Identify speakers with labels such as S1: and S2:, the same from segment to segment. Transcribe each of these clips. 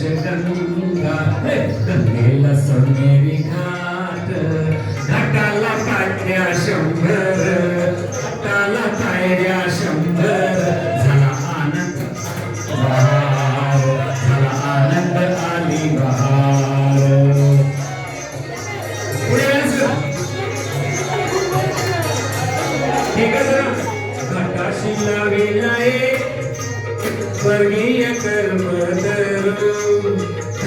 S1: आकाश सोनेरी घाट घाटाला पायऱ्या शंभर घाटाला पायऱ्या शंभर झाला आनंद बहार. झाला आनंद आली बहार. ठीक आहे घटाशी लावेला एक स्वर्गीय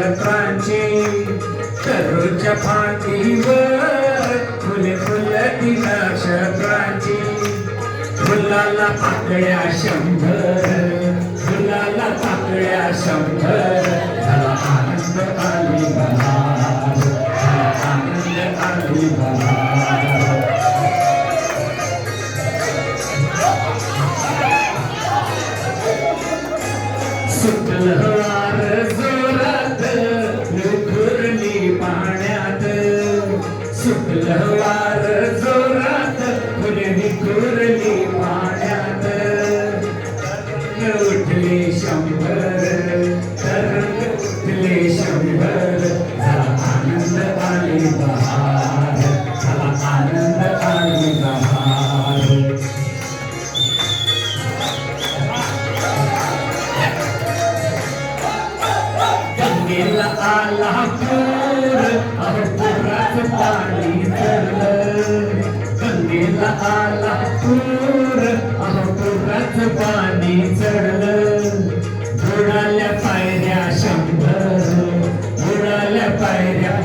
S1: नक्षत्रांची दररोजच्या फांदीवर फुले फुलती नक्षत्रांची फुलाला पाकळ्या शंभर फुलाला पाकळ्या शंभर. झाला आनंद आली मला आनंद आली मला सुटलं हो उठले शंभर तरंग उठले शंभर. झाला आनंद आले बहार झाला आनंद आले बहार. गंगेला आला पूर अहो पुरात पाणी चढलं गंगेला आला पूर अहो पुरात पाणी